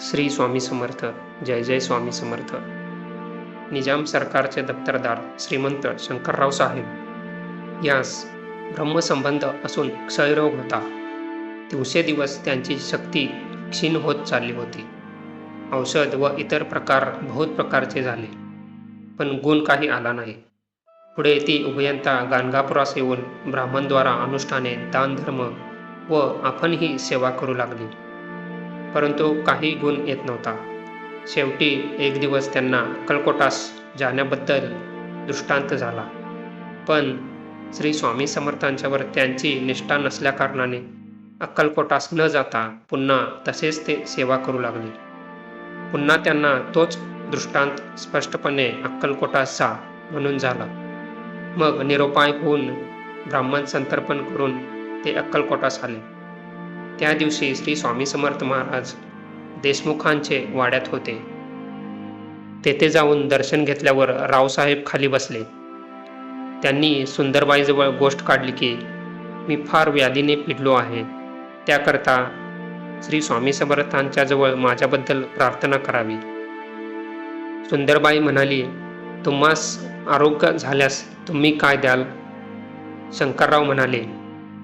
श्री स्वामी समर्थ जय जय स्वामी समर्थ. निजाम सरकारचे दप्तरदार श्रीमंत शंकरराव साहेब. यास ब्रह्मसंबंध असून क्षयरोग होता. दिवसेदिवस त्यांची शक्ती क्षीण होत चालली होती. औषध व इतर प्रकार बहुत प्रकारचे झाले. पण गुण काही आला नाही. पुढे ती उभयंता गाणगापुरास येऊन ब्राह्मणद्वारा अनुष्ठाने दानधर्म व आपणही सेवा करू लागली. परंतु काही गुण येत नव्हता. शेवटी एक दिवस त्यांना अक्कलकोटास जाण्याबद्दल दृष्टांत झाला. पण श्री स्वामी समर्थांच्यावर त्यांची निष्ठा नसल्याकारणाने अक्कलकोटास न जाता पुन्हा तसेच ते सेवा करू लागले. पुन्हा त्यांना तोच दृष्टांत स्पष्टपणे अक्कलकोटास म्हणून झाला. मग निरोपाय होऊन ब्राह्मण संतर्पण करून ते अक्कलकोटास आले. त्या दिवशी श्री स्वामी समर्थ महाराज देशमुखांचे वाड्यात होते. तेथे जाऊन दर्शन घेतल्यावर रावसाहेब खाली बसले. त्यांनी सुंदरबाईजवळ गोष्ट काढली की मी फार व्याधीने पिडलो आहे. त्याकरता श्री स्वामी समर्थांच्याजवळ माझ्याबद्दल प्रार्थना करावी. सुंदरबाई म्हणाली तुम्हास आरोग्य झाल्यास तुम्ही काय द्याल? शंकरराव म्हणाले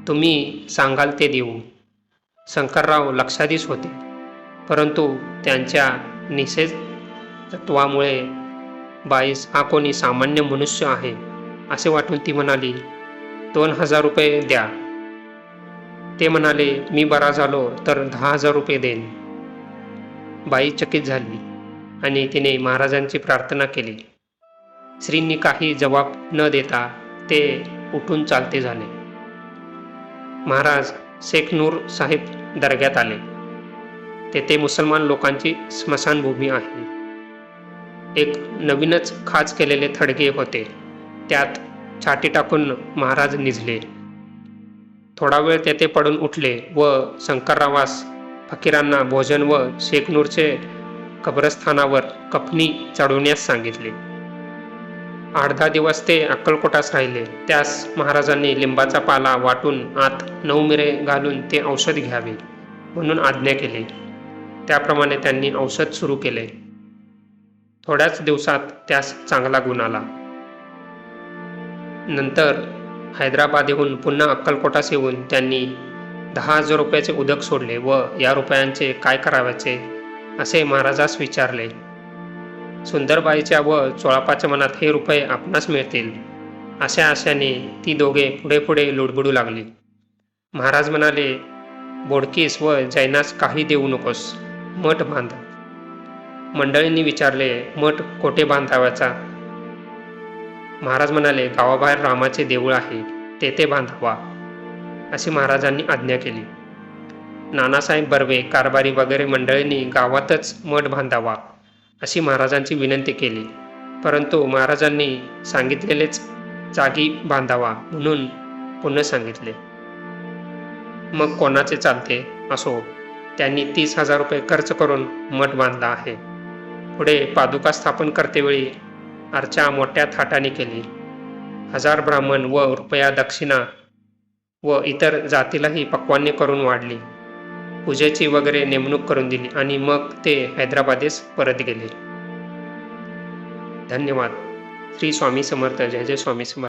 तुम्ही सांगाल ते देऊ. शंकरराव लक्षाधीश होते. परंतु त्यांच्या निषेध तत्वामुळे बाईस हा कोणी सामान्य मनुष्य आहे असे वाटून ती म्हणाली दोन हजार रुपये द्या. ते म्हणाले मी बरा झालो तर दहा हजार रुपये देईन. बाई चकित झाली आणि तिने महाराजांची प्रार्थना केली. श्रींनी काही जबाब न देता ते उठून चालते झाले. महाराज शेख नूर साहेब दर्ग्यात आले. तेथे मुसलमान लोकांची स्मशानभूमी आहे. एक नवीनच खाच केलेले थडगे होते. त्यात छाटी टाकून महाराज निजले. थोडा वेळ तेथे पडून उठले व शंकररावास फकीरांना भोजन व शेखनूरचे कब्रस्थानावर कपनी चढवण्यास सांगितले. आठ दहा दिवस ते अक्कलकोटास राहिले. त्यास महाराजांनी लिंबाचा पाला वाटून आत नऊ मिरे घालून ते औषध घ्यावे म्हणून आज्ञा केली. त्याप्रमाणे त्यांनी औषध सुरू केले. थोड्याच दिवसात त्यास चांगला गुण आला. नंतर हैदराबादेहून पुन्हा अक्कलकोटास येऊन त्यांनी दहा हजार रुपयाचे उदक सोडले व या रुपयांचे काय करावयाचे असे महाराजास विचारले. सुंदरबाईच्या व चोळापाच्या मनात हे रुपये आपणास मिळतील. अशा आशाने ती दोघे पुढे पुढे लुडबुडू लागली. महाराज म्हणाले बोडकीस व जैनास काही देऊ नकोस. मठ बांध. मंडळींनी विचारले मठ कोठे बांधावाचा महाराज म्हणाले गावाबाहेर रामाचे देऊळ आहे तेथे बांधावा. अशी महाराजांनी आज्ञा केली. नानासाहेब बर्वे कारभारी वगैरे मंडळींनी गावातच मठ बांधावा. अशी महाराजांची विनंती केली. परंतु महाराजांनी सांगितलेलेच जागी बांधावा म्हणून पुन्हा सांगितले. मग कोणाचे चालते? असो त्यांनी तीस हजार रुपये खर्च करून मठ बांधला आहे. पुढे पादुका स्थापन करतेवेळी अर्चा मोठ्या थाटाने केली. हजार ब्राह्मण व रुपया दक्षिणा व इतर जातीलाही पक्वान्य करून वाढली. पूजेची वगैरे नेमणूक करून दिली आणि मग ते हैदराबादेस परत गेले. धन्यवाद. श्री स्वामी समर्थ. जय जय स्वामी समर्थ.